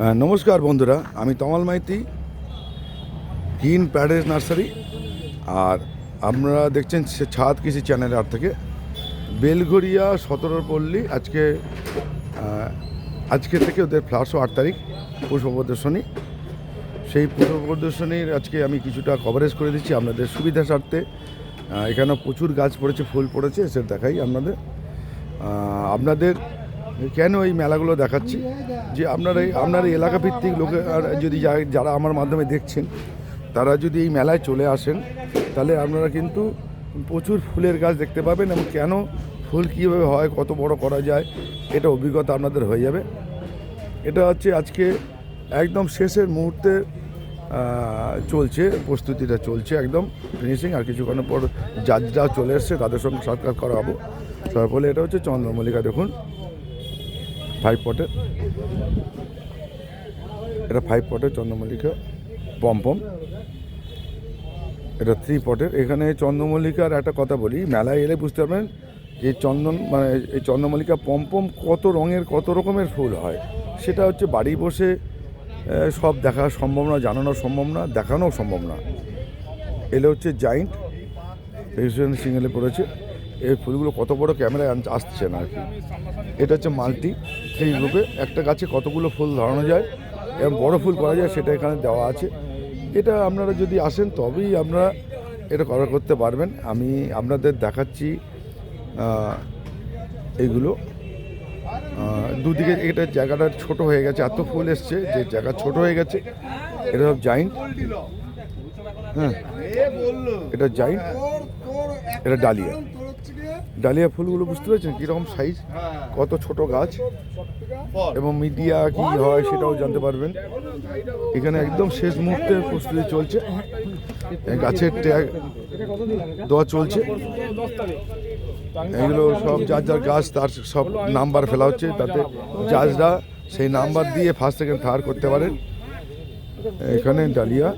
নমস্কার বন্ধুরা, আমি Tamal Maiti green Paris nursery, আর আপনারা দেখছেন ছাদ কৃষি চ্যানেল আর থেকে। বেলঘরিয়া সতেরো পল্লী, আজকে আজকে থেকে ওদের ফ্লাশও আট তারিখ পুষ্প প্রদর্শনী। সেই পুষ্প প্রদর্শনীর আজকে আমি কিছুটা কভারেজ করে দিচ্ছি আপনাদের সুবিধা স্বার্থে। এখানে প্রচুর গাছ পড়েছে, ফুল পড়েছে সে দেখাই আপনাদের। আপনাদের কেন এই মেলাগুলো দেখাচ্ছি? যে আপনারা আপনার এলাকা ভিত্তিক লোকে যদি যারা আমার মাধ্যমে দেখছেন, তারা যদি এই মেলায় চলে আসেন, তাহলে আপনারা কিন্তু প্রচুর ফুলের গাছ দেখতে পাবেন এবং কেন ফুল কীভাবে হয়, কত বড় করা যায়, এটা অভিজ্ঞতা আপনাদের হয়ে যাবে। এটা হচ্ছে আজকে একদম শেষের মুহূর্তে চলছে, প্রস্তুতিটা চলছে একদম ফিনিশিং আর কিছুক্ষণের পর জাজরাও চলে এসছে, তাদের সঙ্গে সাক্ষাৎ করা হব তারপরে এটা হচ্ছে চন্দ্রমল্লিকা, দেখুন। ফাইভ পটের। এটা ফাইভ পটের চন্দ্রমল্লিকা পম্পম এটা থ্রি পটের। এখানে চন্দ্রমল্লিকার একটা কথা বলি, মেলায় এলে বুঝতে পারবেন এই চন্দন মানে এই চন্দ্রমল্লিকা পম্পম কত রঙের, কত রকমের ফুল হয়। সেটা হচ্ছে বাড়ি বসে সব দেখা সম্ভব না, জানানো সম্ভব না দেখানোও সম্ভব না। এলে হচ্ছে জাইন্ট রেজিস্ট্রেশন সিঙ্গেলে পড়েছে। এই ফুলগুলো কত বড় ক্যামেরায় আসছে না আর কি। এটা হচ্ছে মাল্টি সেই রূপে একটা গাছে কতগুলো ফুল ধরানো যায় এবং বড় ফুল করা যায় সেটা এখানে দেওয়া আছে। এটা আপনারা যদি আসেন তবেই আপনারা এটা কভার করতে পারবেন। আমি আপনাদের দেখাচ্ছি এইগুলো দুদিকে এটা জায়গাটা ছোট হয়ে গেছে, এত ফুল এসছে যে জায়গা ছোট হয়ে গেছে। এটা সব জাইন্ট হ্যাঁ। এটা জাইন্ট এটা ডালিয়া। ডালিয়া ফুলগুলো বুঝতে পেরেছেন? কীরকম সাইজ কত ছোট গাছ? এবং মিডিয়া কি হয় সেটাও জানতে পারবেন। এখানে একদম শেষ মুহূর্তে প্রস্তুতি চলছে। গাছের ট্যাগ দেওয়া চলছে। এগুলো সব যার যার গাছ, তার সব নাম্বার ফেলা হচ্ছে। তাতে জাজরা সেই নাম্বার দিয়ে ফার্স্ট সেকেন্ড থার্ড করতে পারেন এখানে ডালিয়া।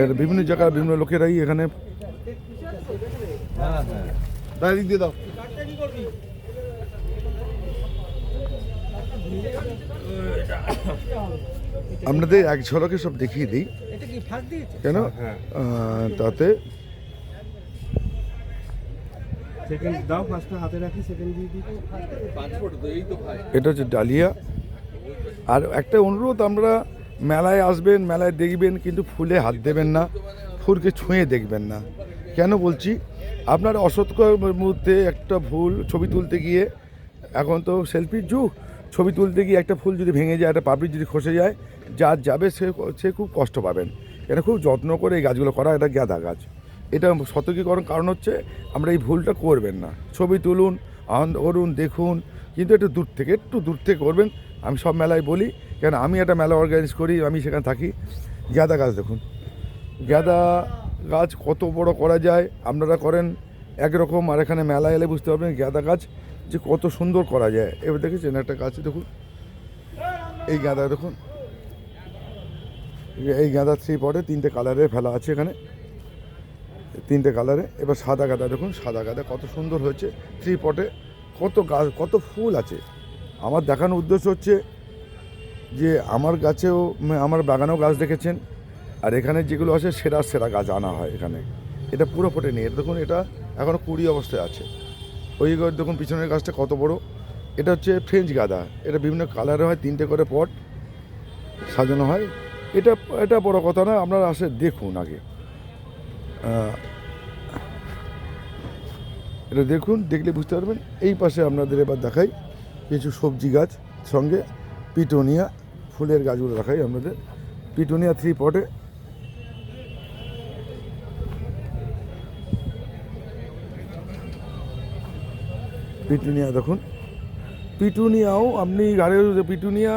এর বিভিন্ন জায়গার বিভিন্ন লোকেরাই এখানে দিয়ে দাও। আপনাদের এক ঝলকে সব দেখিয়ে দিই। এটা কি ফার্স্ট দিয়েছে? কেন? তাতে দিয়ে দিই। এটা হচ্ছে ডালিয়া। আর একটা অনুরোধ আমরা মেলায় আসবেন, মেলায় দেখবেন, কিন্তু ফুলে হাত দেবেন না, ফুলকে ছুঁয়ে দেখবেন না। কেন বলছি? আপনার অসৎকর মুহূর্তে একটা ফুল ছবি তুলতে গিয়ে, এখন তো সেলফির যুগ, ছবি তুলতে গিয়ে একটা ফুল যদি ভেঙে যায়, একটা পাপড়ি যদি খসে যায় যার যাবে সে সে খুব কষ্ট পাবেন। এটা খুব যত্ন করে এই গাছগুলো করা, এটা গ্যাদা গাছ। এটা সতর্কীকরণ কারণ হচ্ছে, আমরা এই ভুলটা করবেন না। ছবি তুলুন, আনন্দ করুন, দেখুন কিন্তু একটু দূর থেকে, একটু দূর থেকে করবেন। আমি সব মেলায় বলি, কেন আমি একটা মেলা অর্গানাইজ করি, আমি সেখানে থাকি। গ্যাদা গাছ দেখুন। গ্যাদা গাছ কত বড় করা যায়, আপনারা করেন একরকম, আর এখানে মেলা এলে বুঝতে পারবেন গ্যাদা গাছ যে কত সুন্দর করা যায়। এবার দেখেছেন একটা গাছ, দেখুন। এই গাঁদা দেখুন। এই গাঁদা থ্রি পটে তিনটে কালারে ফেলা আছে এখানে। তিনটে কালারে এবার সাদা গাঁদা দেখুন, সাদা গাঁদা কত সুন্দর হয়েছে। থ্রি পটে কত গাছ, কত ফুল আছে। আমার দেখানোর উদ্দেশ্য হচ্ছে যে আমার গাছেও, আমার বাগানেও গাছ দেখেছেন, আর এখানে যেগুলো আছে সেরা সেরা গাছ আনা হয় এখানে। এটা পুরো ফোটে নেই। দেখুন, এটা এখনও কুড়ি অবস্থায় আছে। ওই দেখুন, পিছনের গাছটা কত বড়। এটা হচ্ছে ফ্রেঞ্চ গাঁদা। এটা বিভিন্ন কালারে হয়, তিনটে করে পট সাজানো হয়। এটা এটা বড় কথা না আপনারা আসে দেখুন আগে। এটা দেখুন, দেখলে বুঝতে পারবেন। এই পাশে আপনাদের এবার দেখাই কিছু সবজি গাছ সঙ্গে পিটোনিয়া, ফুলের গাছগুলো দেখাই আপনাদের। পিটোনিয়া থ্রি পটে পিটুনিয়া দেখুন। পিটুনিয়াও আপনি গাড়ির পিটুনিয়া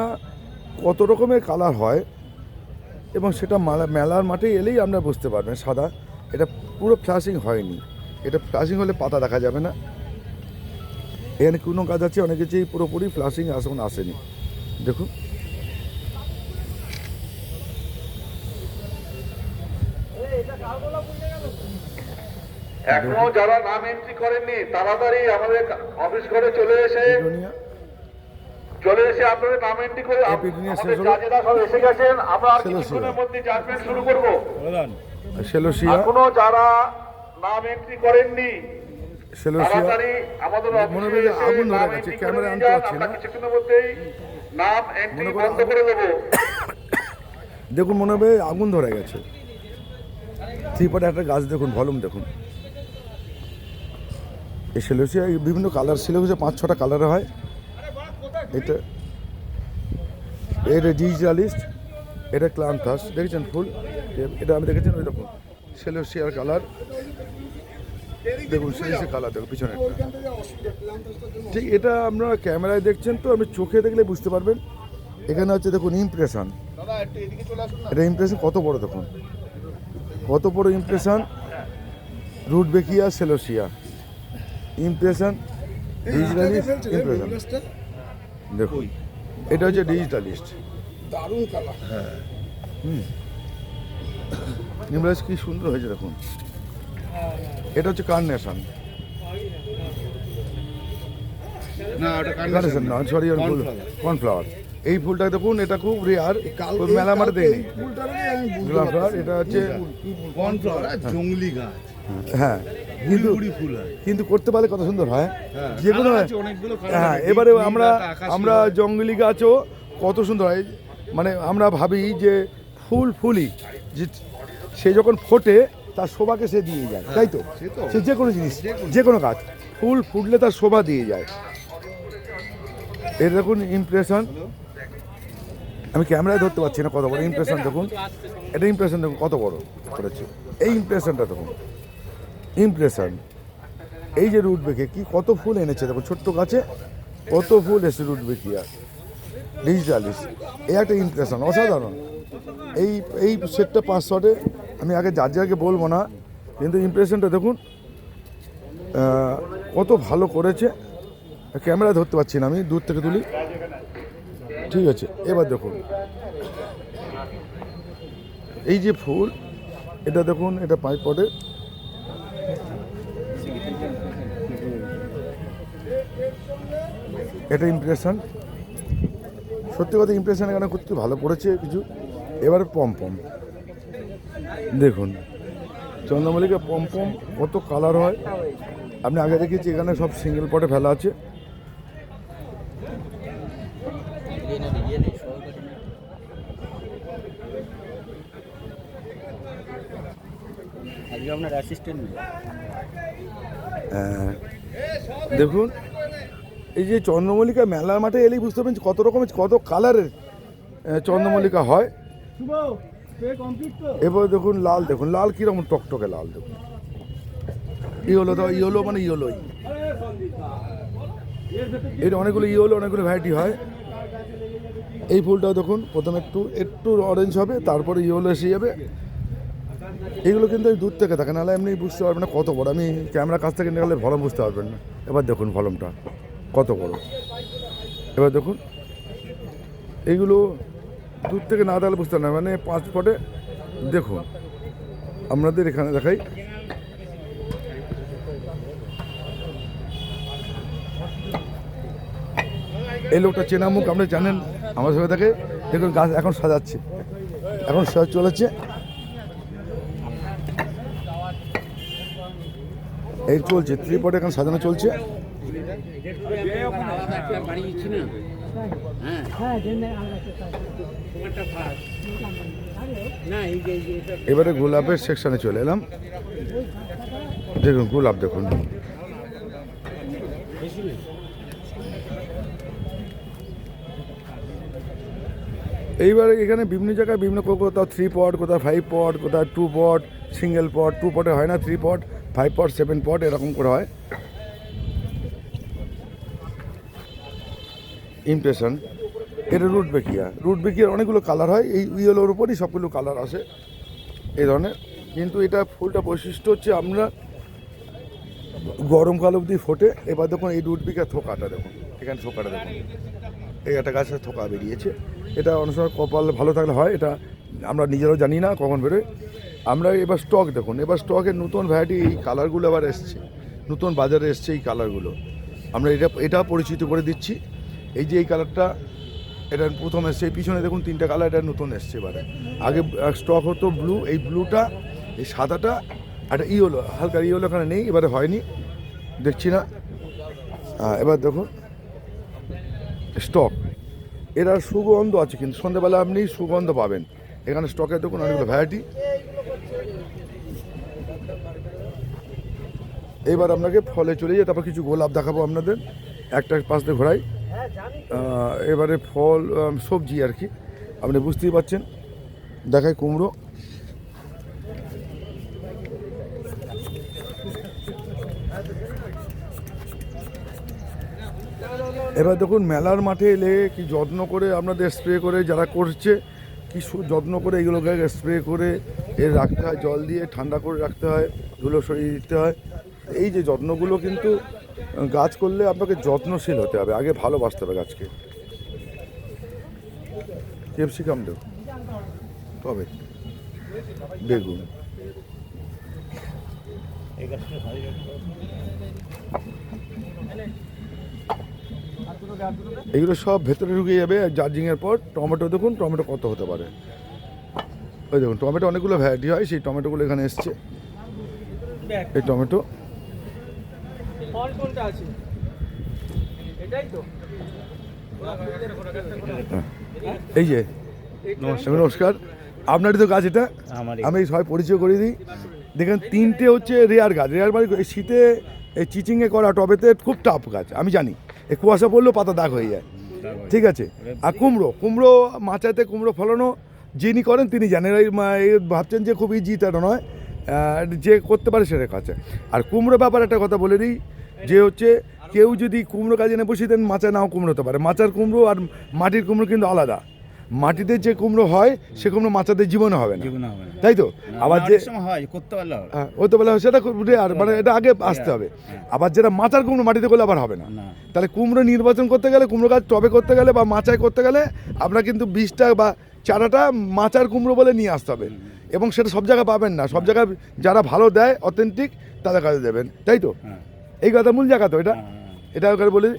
কত রকমের কালার হয় এবং সেটা মালা মেলার মাঠে এলেই আপনারা বুঝতে পারবেন, সাদা। এটা পুরো ফ্লাশিং হয়নি। এটা ফ্লাশিং হলে পাতা দেখা যাবে না। এখানে কোনো গাছ আছে? অনেক কিছুই পুরোপুরি ফ্লাশিং এখন আসেনি দেখুন। এখনও যারা নাম এন্ট্রি করেননি তাড়াতাড়ি আমাদের অফিস ঘরে চলে এসে চলে এসে আপনাদের নাম এন্ট্রি করে আমাদের সব এসে গেছেন। আমরা আর শেষ হলো। কিছুক্ষণের মধ্যে জাজমেন্ট শুরু করব। সেলোসিয়া এখনও যারা নাম এন্ট্রি করেননি। তাড়াতাড়ি আমাদের আগুন ধরে গেছে, ক্যামেরা আনতে পারছি না। কিছুক্ষণের মধ্যেই নাম এন্ট্রি বন্ধ করে দেবো। দেখুন মনে হবে আগুন ধরে গেছে। থ্রিপটে একটা গাছ দেখুন ভলুম দেখুন। এই সেলোসিয়া বিভিন্ন কালার সেলোসিয়া পাঁচ ছটা কালারে হয়। এটা এটা ডিজিটালিস্ট এটা ক্লান্থাস দেখেছেন ফুল? এটা আমি দেখেছেন ওই দেখুন সেলোসিয়ার কালার। দেখুন সেই কালার দেখুন পিছনে ঠিক এটা আমরা ক্যামেরায় দেখছেন তো আপনি চোখে দেখলে বুঝতে পারবেন। এখানে হচ্ছে দেখুন ইমপ্রেশন এটা ইমপ্রেশন কত বড় দেখুন? কত বড় impression rudbeckia celosia impression digitalis impression দেখুন এটা হচ্ছে ডিজিটালিস্ট দারুণ কালার। ইমপ্রেস কি সুন্দর হয়েছে দেখুন। এটা হচ্ছে কার্নেশন না সরি কর্নফ্লাওয়ার এই ফুলটা দেখুন এটা খুব রেয়ার মেলা দেয়নি। কর্নফ্লাওয়ার এটা হচ্ছে কর্নফ্লাওয়ার জঙ্গলি গাছ। হ্যাঁ। কিন্তু ফুল হয়। কিন্তু করতে পারলে কত সুন্দর হয়। হ্যাঁ, যে কোনো হ্যাঁ এবারে আমরা আমরা। জঙ্গলি গাছও কত সুন্দর হয়। মানে আমরা ভাবি যে ফুল ফুলই। যে সে যখন ফোটে তার শোভাকে সে দিয়ে যায় তাই তো? সে যে কোনো জিনিস যে কোনো। গাছ ফুল ফুটলে তার শোভা দিয়ে যায়। এর দেখুন ইমপ্রেশন আমি ক্যামেরায় ধরতে পারছি না কত বড় ইমপ্রেশন দেখুন। এটা ইমপ্রেশন দেখুন কত বড় করেছে। এই ইমপ্রেশনটা দেখুন। ইমপ্রেশন এই যে রুট বেঁকে কি কত ফুল এনেছে দেখুন ছোট্ট গাছে কত ফুল এসে রুট আর ডিজিটালিস এই একটা ইমপ্রেশন অসাধারণ। এই এই সেটটা পাঁচ শটে আমি আগে যার যাকে বলব না, কিন্তু ইমপ্রেশনটা দেখুন কত ভালো করেছে। ক্যামেরা ধরতে পারছি না আমি, দূর থেকে তুলি। ঠিক আছে, এবার দেখুন। এই যে ফুল, এটা দেখুন, এটা পাইপ পটে। এটা ইমপ্রেশন সত্যি কথা ইমপ্রেশন এখানে করতে ভালো পড়েছে কিছু। এবার পম পম দেখুন চন্দ্রমল্লিকা পম পম কত কালার হয়। আপনি আগে দেখেছি এখানে সব সিঙ্গেল পটে ফেলা আছে। হ্যাঁ। দেখুন এই যে চন্দ্রমল্লিকা মেলার মাঠে এলেই বুঝতে পারবেন কত রকমের কত কালারের চন্দ্রমল্লিকা হয়। এবার দেখুন লাল দেখুন লাল কীরকম টকটকে লাল, দেখুন। ইয়েলো তো, ইয়েলো মানে ইয়েলোই। এটা অনেকগুলো ইয়েলো, অনেকগুলো ভ্যারাইটি হয়। এই ফুলটাও দেখুন, প্রথমে একটু একটু অরেঞ্জ হবে, তারপরে ইয়েলো এসে যাবে। এগুলো কিন্তু এই দূর থেকে থাকে, নাহলে এমনি বুঝতে পারবেন না কত বড়। আমি ক্যামেরা কাছ থেকে নিয়ে গেলে ভলম বুঝতে পারবেন না। এবার দেখুন ভলমটা, কত বড়। এবার দেখুন, এইগুলো দূর থেকে না দেখলে বুঝতে না। মানে পাঁচ ফটে দেখুন, আপনাদের এখানে দেখাই। এই লোকটা চেনা মুখ, আপনি জানেন, আমার সঙ্গে থাকে। দেখুন, গাছ এখন সাজাচ্ছে। এখন সাজ চলেছে। এই চলছে ত্রিপটে এখন সাজানো চলছে। এবারে গোলাপের সেকশনে চলে এলাম। দেখুন গোলাপ দেখুন। এইবারে এখানে বিভিন্ন জায়গায় বিভিন্ন কোথাও থ্রি পট কোথাও ফাইভ পট কোথাও two pot single pot two পটে হয় না three pot five pot seven pot এরকম করে হয়। ইমপ্রেশন এটা রুট বেকিয়া রুট বেকিয়ার অনেকগুলো কালার হয়, এই ইয়েলোর উপরই সবগুলো কালার আসে, এই ধরনের। কিন্তু এটা ফুলটা বৈশিষ্ট্য হচ্ছে আমরা গরমকাল অবধি ফোটে, এবার দেখুন এই রুট বেকিয়ার থোকাটা দেখুন, এখানে থোকাটা দেখুন। এই একটা গাছের থোকা বেরিয়েছে। এটা অনেক সময় কপাল ভালো থাকলে হয়, এটা আমরা নিজেরাও জানি না কখন বেরোয়। আমরা এবার স্টক দেখুন, এবার স্টকের নতুন ভ্যারাইটি এই কালারগুলো আবার এসছে। নতুন বাজারে এসছে এই কালারগুলো আমরা এটা এটা পরিচিত করে দিচ্ছি। এই যে এই কালারটা এটা প্রথম এসছে। এই পিছনে দেখুন তিনটা কালার, এটা নতুন এসছে এবারে। আগে স্টক হতো ব্লু এই ব্লুটা এই সাদাটা একটা ইয়েলো হালকা ইয়েলো এখানে নেই, এবারে হয়নি। দেখছি না। এবার দেখুন স্টক এরা সুগন্ধ আছে কিন্তু, সন্ধ্যাবেলা আপনি সুগন্ধ পাবেন। এখানে স্টকে দেখুন অনেকগুলো ভ্যারাইটি এবার আপনাকে ফলে চলে যাই তারপর কিছু গোলাপ দেখাবো আপনাদের। একটা পাশ দিয়ে ঘোরাই। এবারে ফল সবজি আর কি। আপনি বুঝতেই পারছেন। দেখায় কুমড়ো। এবার দেখুন, মেলার মাঠে এলে কি যত্ন করে আপনাদের স্প্রে করে যারা করছে, কি যত্ন করে এগুলোকে স্প্রে করে এর রাখতে হয়, জল দিয়ে ঠান্ডা করে রাখতে হয় ধুলো সরিয়ে দিতে হয়। এই যে যত্নগুলো কিন্তু গাছ করলে আপনাকে যত্নশীল হতে হবে, আগে ভালোবাসতে হবে গাছকে। ক্যাপসিকাম দেব তবে বেগুন। এগুলো সব ভেতরে ঢুকে যাবে চার্জিংয়ের পর টমেটো, দেখুন টমেটো কত হতে পারে। ওই দেখুন, টমেটো অনেকগুলো ভ্যারাইটি হয়, সেই টমেটোগুলো এখানে এসছে। এই টমেটো ফল কোনটা আছে? এটাই তো। এই যে নমস্কার। আপনারই তো গাছ এটা? আমি সবাই পরিচয় করে দিই। দেখেন তিনটে হচ্ছে রেয়ার গাছ। রেয়ার মানে এই শীতে এই চিচিংয়ে করা টবেতে খুব টাফ গাছ আমি জানি। এই কুয়াশা পড়লেও পাতা দাগ হয়ে যায়। ঠিক আছে? আর কুমড়ো কুমড়ো মাচাতে কুমড়ো ফলানো যিনি করেন তিনি জানেন। এই মা- এই ভাবছেন যে খুব ইজি তাটা নয়। আহ, যে করতে পারে সেটা কাছে। আর কুমড়ো ব্যাপার একটা কথা বলে দিই। যে হচ্ছে কেউ যদি কুমড়ো কাজে না বসিয়ে দেন মাচা নাও কুমড়ো হতে পারে। মাচার কুমড়ো আর মাটির কুমড়ো কিন্তু আলাদা। মাটিতে যে কুমড়ো হয় সে কুমড়ো মাচাতে জীবনে হবে না। তাই তো? আবার যে হয় করতে পারলে হবে। হ্যাঁ, তো বলে সেটা খুব আর মানে এটা আগে আসতে হবে। আবার যেটা মাচার কুমড়ো মাটিতে করলে আবার হবে না। তাহলে কুমড়ো নির্বাচন করতে গেলে কুমড়ো গাছ টবে করতে গেলে বা মাচায় করতে গেলে আপনার কিন্তু বীজটা বা চারাটা মাচার কুমড়ো বলে নিয়ে আসতে হবে। এবং সেটা সব জায়গায় পাবেন না। সব জায়গায় যারা ভালো দেয় অথেন্টিক তাদের কাছে দেবেন। তাই তো? হ্যাঁ। এই কথা মূল জায়গা তো এটা। এটা ওখানে বলে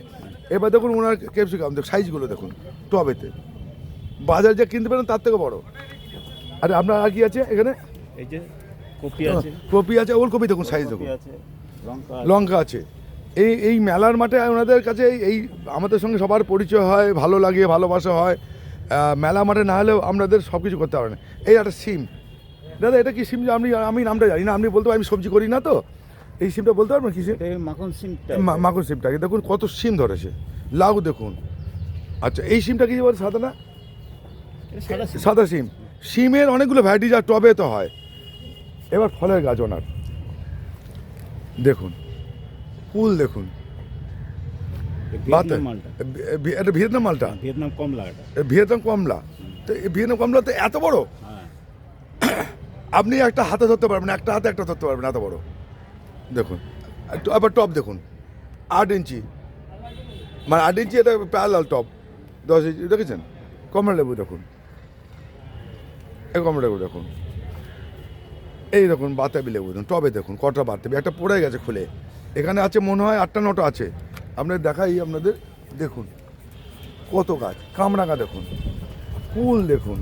এবার দেখুন ওনার ক্যাপসিকাম দেখুন সাইজগুলো দেখুন টবেতে। বাজার যা কিনতে পারেন তার থেকে বড়। আরে আপনার আর কি আছে এখানে? এই যে কপি আছে। কপি আছে ওলকপি দেখুন সাইজ দেখুন। লঙ্কা আছে। এই এই মেলার মাঠে ওনাদের কাছে এই- আমাদের সঙ্গে সবার পরিচয় হয় ভালো লাগে ভালোবাসা হয়। মেলা মাঠে না হলেও আপনাদের সব কিছু করতে পারেন। এই একটা সিম। দাদা এটা কি সিম আমি আমি নামটা জানি না আপনি বলতে আমি সবজি করি না তো? এই সিমটা বলতে পারবেন কি সিম? মাখন সিম মা- মাখন সিমটাকে দেখুন কত সিম ধরেছে লাউ দেখুন। আচ্ছা এই সিমটা কি বলে? সাদা না? সাদা সিম। সিমের অনেকগুলো ভ্যারাইটি যা টবে তো হয়। এবার ফলের গাছ ওনার দেখুন। কুল দেখুন। মালটা। এটা ভিয়েতনাম মালটা? ভিয়েতনাম কমলা ভিয়েতনাম কমলা। তো ভিয়েতনাম কমলা তো এত বড়? হ্যাঁ। আপনি একটা হাতে ধরতে পারবেন একটা হাতে একটা ধরতে পারবেন এত বড়। দেখুন। আবার টপ দেখুন। আট ইঞ্চি। মানে আট ইঞ্চি এটা প্যারালাল টপ দশ ইঞ্চি, দেখেছেন? কমলা লেবু দেখুন। এই কমলা লেবু দেখুন। এই দেখুন, বাতাবি লেবু দেখুন টবে দেখুন, কটা বাতাবি? একটা পড়ে গেছে খুলে। এখানে আছে মনে হয় আটটা, নটা আছে। আপনাদের দেখাই, আপনাদের দেখুন। কত গাছ, কামরাঙা দেখুন। কুল দেখুন।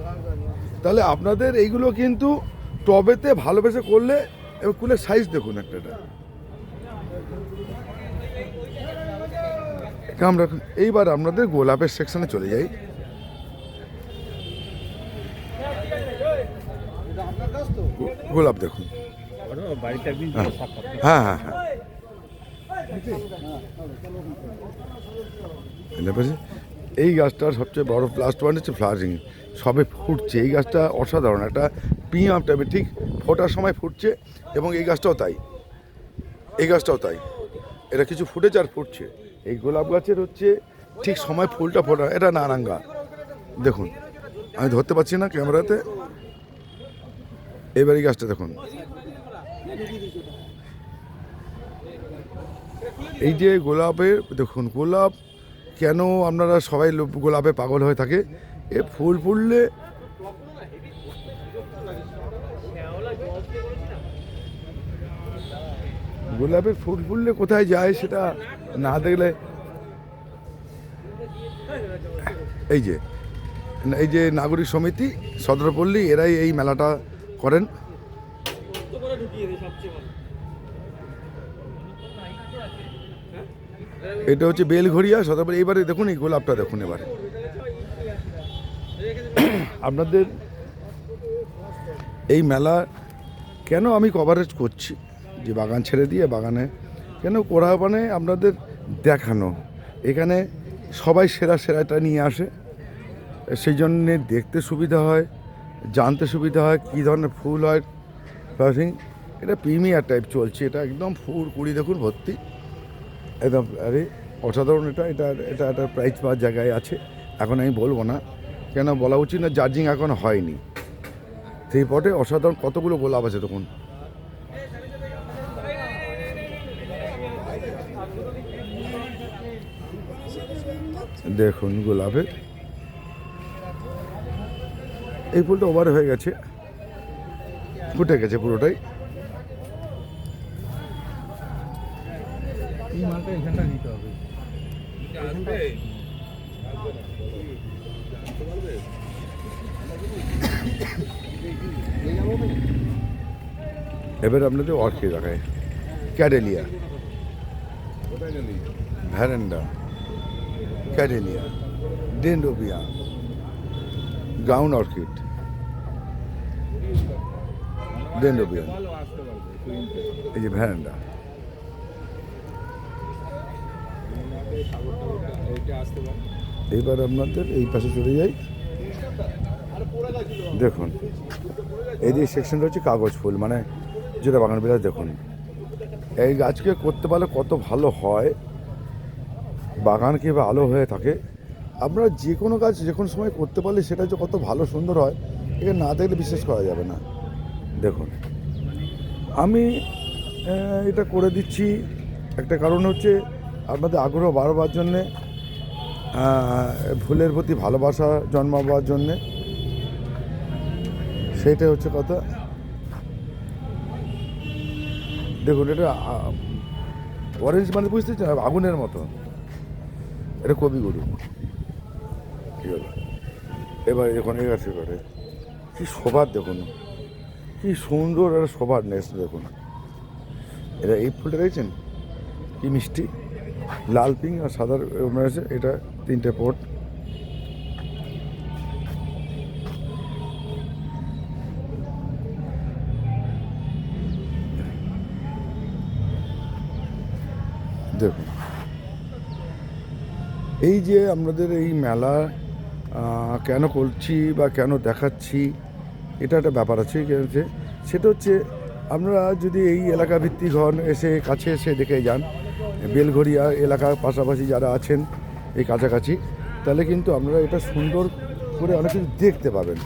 তাহলে আপনাদের এইগুলো কিন্তু টবেতে ভালোবেসে করলে এবার কুলের সাইজ দেখুন একটা, এটা। রাখুন এইবার আপনাদের গোলাপের সেকশনে চলে যাই। গোলাপ দেখুন। হ্যাঁ হ্যাঁ হ্যাঁ? এই গাছটার সবচেয়ে বড় প্লাস পয়েন্ট হচ্ছে ফ্লাওয়ারিং সবে ফুটছে। এই গাছটা অসাধারণ, একটা পিঁ টাইপের, ঠিক ফোটার সময় ফুটছে এবং এই গাছটাও তাই। এই গাছটাও তাই। এটা কিছু ফুটেছে আর ফুটছে। এই গোলাপ গাছের হচ্ছে ঠিক সময় ফুলটা ফোটা, এটা নারাঙ্গা। দেখুন, আমি ধরতে পারছি না ক্যামেরাতে। এবার এই গাছটা দেখুন। এই যে গোলাপের, দেখুন গোলাপ কেন আপনারা সবাই গোলাপে পাগল হয়ে থাকে? এ ফুল ফুললে গোলাপের ফুল ফুললে কোথায় যায় সেটা না দেখলে এই যে এই যে নাগরিক সমিতি, সদরপল্লী, এরাই এই মেলাটা করেন। এটা হচ্ছে বেলঘড়িয়া, সদরপল্লী এবারে দেখুন এই গোলাপটা দেখুন এবারে। আপনাদের এই মেলা কেন আমি কভারেজ করছি? যে বাগান ছেড়ে দিয়ে বাগানে কেন করা মানে আপনাদের দেখানো। এখানে সবাই সেরা সেরাটা নিয়ে আসে। সেই জন্যে দেখতে সুবিধা হয়, জানতে সুবিধা হয়, কী ধরনের ফুল হয় এটা প্রিমিয়ার টাইপ চলছে। এটা একদম ফুল কুড়ি দেখুন ভর্তি। একদম, আরে অসাধারণ এটা এটা এটা একটা প্রাইজ পাওয়ার জায়গায় আছে। এখন আমি বলব না। কেন বলা উচিত না চার্জিং এখন হয়নি। সেই পটে অসাধারণ কতগুলো গোলাপ আছে তখন দেখুন গোলাপের এই ফুলটা ওভার হয়ে গেছে। ফুটে গেছে পুরোটাই। এই মালটা এখানটা নিতে হবে। এবার আপনাদের অর্কিড দেখায় ক্যাডেলিয়া ভ্যারেন্ডা ক্যাডেলিয়া ডেন্ডোবিয়া গ্রাউন্ড অর্কিড ডেন্ডোবিয়া এই যে ভ্যারেন্ডা এইবার আপনাদের এই পাশে চলে যাই। দেখুন। এই যে সেকশনটা হচ্ছে কাগজ ফুল মানে যেটা বাগান বিলাস দেখুন। এই গাছকে করতে পারলে কত ভালো হয়, বাগান কীভাবে আলো হয়ে থাকে। আমরা যে কোনো গাছ যে কোনো সময় করতে পারলে সেটা যে কত ভালো সুন্দর হয়, এটা না দেখলে বিশ্বাস করা যাবে না। দেখুন, আমি এটা করে দিচ্ছি। একটা কারণ হচ্ছে আপনাদের আগ্রহ বাড়বার জন্যে ফুলের প্রতি ভালোবাসা জন্মাবার জন্যে। সেইটাই হচ্ছে কথা। দেখুন, এটা অরেঞ্জ মানে বুঝতে পারছেন আগুনের মতো। এটা কবিগুরু ঠিক আছে? এবার এখন এগাছে করে, কি শোভার দেখুন। কি সুন্দর একটা শোভার নেস দেখুন। এটা এই ফুলটা দেখছেন? কি মিষ্টি? লাল পিঙ্ক আর সাদার রয়েছে এটা তিনটে পট। এই যে আমাদের এই মেলা কেন করছি বা কেন দেখাচ্ছি এটা একটা ব্যাপার আছে হচ্ছে সেটা হচ্ছে আপনারা যদি এই এলাকা ভিত্তিক হন এসে কাছে এসে দেখে যান বেলঘরিয়া এলাকার পাশাপাশি যারা আছেন এই কাছাকাছি তাহলে কিন্তু আপনারা এটা সুন্দর করে অনেক কিছু দেখতে পাবেন।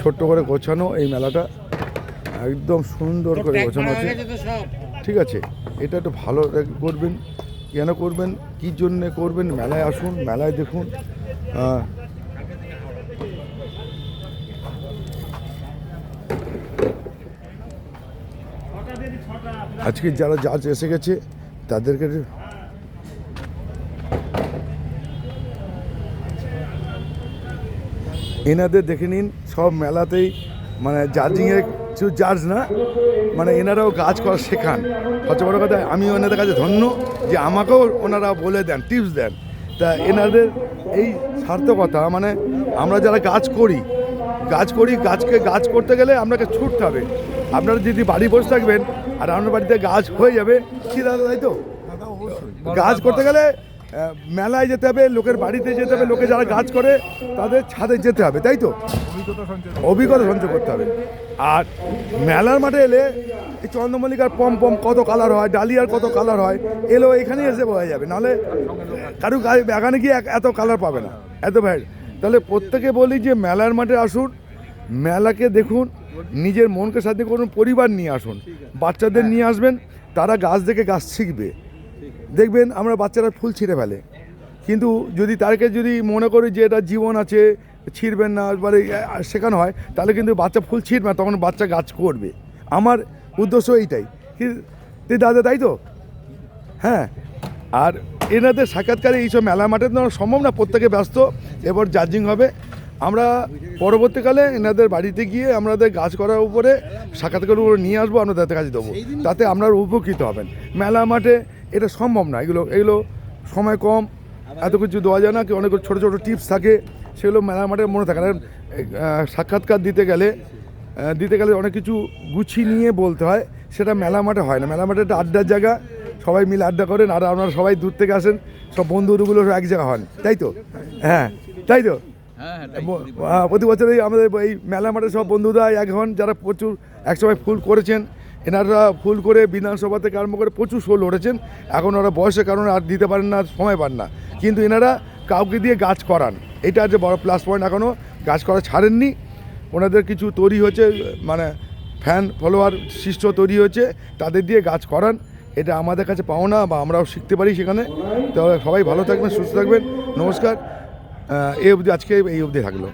ছোট্ট করে গোছানো এই মেলাটা একদম সুন্দর করে গোছানো আছে। ঠিক আছে এটা একটু ভালো করবেন। কেন করবেন, কী জন্যে করবেন, মেলায় আসুন, মেলায় দেখুন আজকে যারা জাজ এসে গেছে, তাদেরকে এনাদের দেখে নিন, সব মেলাতেই মানে জাজিংয়ে শুধু জাজ না মানে এনারাও কাজ করা শেখান। সবচেয়ে বড় কথা আমি ওনাদের কাছে ধন্য যে আমাকেও ওনারা বলে দেন টিপস দেন। তা এনাদের এই সার্থকতা মানে আমরা যারা গাছ করি গাছ করি গাছকে গাছ করতে গেলে আপনাকে ছুটতে হবে। আপনারা যদি বাড়ি বসে থাকবেন আর আপনার বাড়িতে গাছ হয়ে যাবে কি দাদা তাই তো? গাছ করতে গেলে মেলায় যেতে হবে লোকের বাড়িতে যেতে হবে লোকে যারা কাজ করে তাদের ছাদে যেতে হবে তাই তো? অভিজ্ঞতা সঞ্চয় করতে হবে। আর মেলার মাঠে এলে এই চন্দ্রমল্লিকার পম পম কত কালার হয় ডালিয়ার কত কালার হয় এলো এখানেই এসে বোঝা যাবে। নাহলে কারু বাগানে গিয়ে এত কালার পাবে না। এত ভাই তাহলে প্রত্যেকে বলি যে মেলার মাঠে আসুন মেলাকে দেখুন নিজের মনকে সাথে করুন পরিবার নিয়ে আসুন। বাচ্চাদের নিয়ে আসবেন তারা গাছ দেখে গাছ শিখবে। দেখবেন আমরা বাচ্চারা ফুল ছিঁড়ে ফেলে। কিন্তু যদি তাকে যদি মনে করি যে এটা জীবন আছে ছিঁড়বেন না মানে শেখানো হয় তাহলে কিন্তু বাচ্চা ফুল ছিঁড়বে না তখন বাচ্চা গাছ করবে। আমার উদ্দেশ্য এইটাই। কি দাদা তাই তো? হ্যাঁ। আর এনাদের সাক্ষাৎকারে এইসব মেলা মাঠে তো সম্ভব না প্রত্যেকে ব্যস্ত এবার জাজিং হবে। আমরা পরবর্তীকালে এনাদের বাড়িতে গিয়ে আমাদের গাছ করার উপরে সাক্ষাৎকার উপরে নিয়ে আসব আমরা তাদের কাছে দেবো। তাতে আপনারা উপকৃত হবেন। মেলা মাঠে এটা সম্ভব না। এগুলো এগুলো সময় কম এত কিছু দেওয়া যায় না কি? অনেক ছোটো ছোটো টিপস থাকে সেগুলো মেলা মাঠে মনে থাকে। না কারণ, সাক্ষাৎকার দিতে গেলে দিতে গেলে অনেক কিছু গুছিয়ে নিয়ে বলতে হয়। সেটা মেলা মাঠে হয় না। মেলা মাঠে একটা আড্ডার জায়গা সবাই মিলে আড্ডা করেন আর আপনারা সবাই দূর থেকে আসেন সব বন্ধুগুলো এক জায়গা হন। তাই তো? হ্যাঁ তাই তো? ব- আহ, প্রতি বছরই আমাদের এই মেলা মাঠে সব বন্ধুরা এক হন যারা প্রচুর একসময় ফুল করেছেন এনারা ফুল করে বিধানসভা থেকে আরম্ভ করে প্রচুর শোল লড়েছেন এখন ওরা বয়সের কারণে আর দিতে পারেন না, সময় পান না। কিন্তু এনারা কাউকে দিয়ে গাছ করান। এটা যে বড় প্লাস পয়েন্ট এখনও গাছ করা ছাড়েননি। ওনাদের কিছু তৈরি হয়েছে মানে ফ্যান ফলোয়ার শিষ্য তৈরি হয়েছে, তাদের দিয়ে গাছ করান। এটা আমাদের কাছে পাওনা বা আমরাও শিখতে পারি সেখানে। তো সবাই ভালো থাকবেন, সুস্থ থাকবেন। নমস্কার। এই অবধি আজকে এই অবধি থাকল।